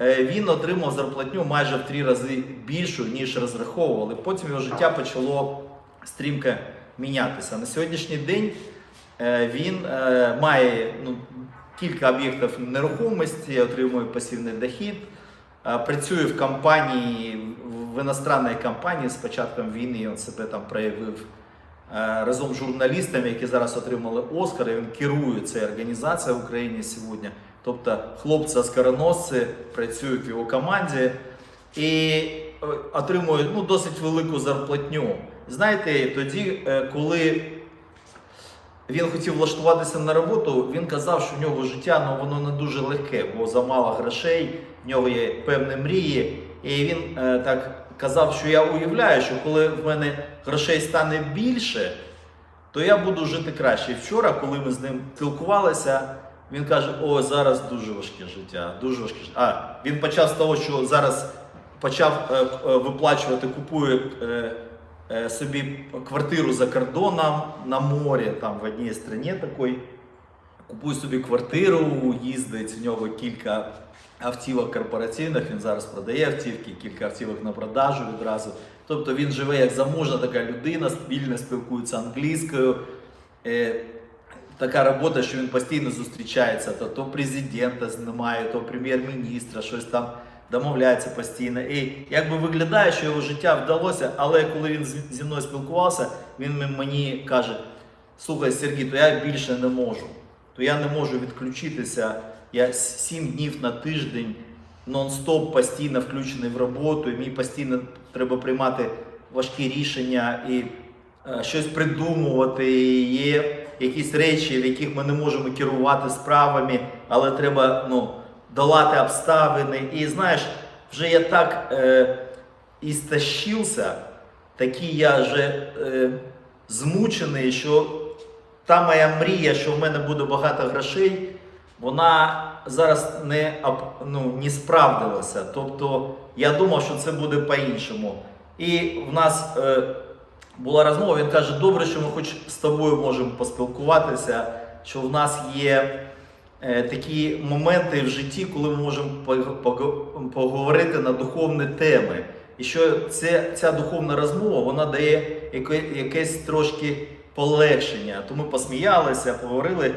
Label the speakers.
Speaker 1: е, він отримав зарплатню майже в три рази більшу, ніж розраховували. Потім його життя почало стрімко мінятися. На сьогоднішній день е, він е, має ну, кілька об'єктів нерухомості, отримує пасивний дохід. Працює в компанії, в іностранній компанії з початком війни він себе там проявив разом з журналістами, які зараз отримали Оскар. і Він керує цією організацією в Україні сьогодні. Тобто хлопці скороносці працюють в його команді і е, отримують ну, досить велику зарплатню. Знаєте, тоді, е, коли він хотів влаштуватися на роботу, він казав, що в нього життя ну, воно не дуже легке, бо замало грошей, в нього є певні мрії. І він е, так казав, що я уявляю, що коли в мене грошей стане більше, то я буду жити краще. І вчора, коли ми з ним спілкувалися, він каже: О, зараз дуже важке життя, дуже важке життя. А він почав з того, що зараз почав е, е, виплачувати, купує е, е, собі квартиру за кордоном на морі, там в одній країні такої. Купує собі квартиру, їздить в нього кілька автівок корпоративних. Він зараз продає автівки, кілька автівок на продажу відразу. Тобто він живе як заможна така людина, вільно спілкується англійською. Е, така робота, що він постійно зустрічається, то, то президента знімає, то прем'єр-міністра, щось там домовляється постійно. І якби виглядає, що його життя вдалося, але коли він зі мною спілкувався, він мені каже: слухай, Сергій, то я більше не можу. То я не можу відключитися. Я сім днів на тиждень нон-стоп постійно включений в роботу, і мені постійно треба приймати важкі рішення і е, щось придумувати. І Є якісь речі, в яких ми не можемо керувати справами, але треба ну, долати обставини. І знаєш, вже я так е, істощився, такий я вже е, змучений, що та моя мрія, що в мене буде багато грошей, вона зараз не, ну, не справдилася. Тобто я думав, що це буде по-іншому. І в нас е, була розмова, він каже, добре, що ми хоч з тобою можемо поспілкуватися, що в нас є е, такі моменти в житті, коли ми можемо пог- пог- поговорити на духовні теми. І що це, ця духовна розмова вона дає якесь трошки полегшення. Тому посміялися, поговорили.